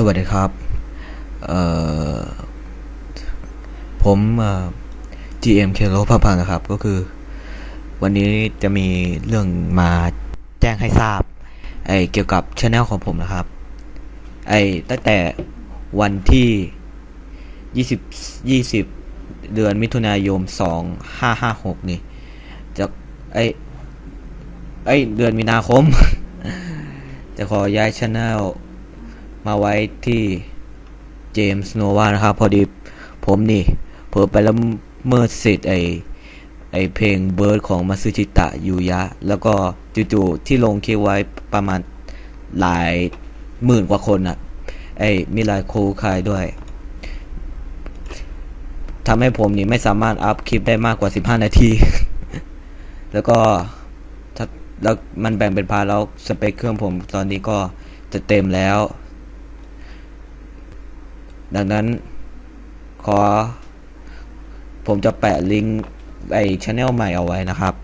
สวัสดีครับ ผมเอ่อ GM เคโรพาพันนะครับ ก็คือ วันนี้จะมีเรื่องมาแจ้งให้ทราบ ไอเกี่ยวกับช anel ของผมนะครับ ไอตั้งแต่วันที่ยี่สิบยี่สิบเดือนมิถุนายนสองห้าห้าหกนี่ จะ ไอไอเดือนมีนาคม จะขอย้ายช anel มาไว้ที่เจมส์โนวานะครับ พอดีผมนี่เผลอไปแล้วเมิดสิทธิ์ไอไอเพลงเบิร์ดของมาซึชิตะยูยะ แล้วก็จู่ๆที่ลงคลิปไว้ประมาณหลายหมื่นกว่าคนอะไอมีหลายโคคายด้วยทำให้ผมนี่ไม่สามารถอัพคลิปได้มากกว่า 15 นาที แล้วก็ถ้าแล้วมันแบ่งเป็นพาร์ทแล้วสเปคเครื่องผมตอนนี้ก็จะเต็มแล้ว ดังนั้นขอ ผมจะแปะลิงก์ไอช n n นลใหม่เอาไว้นะครับ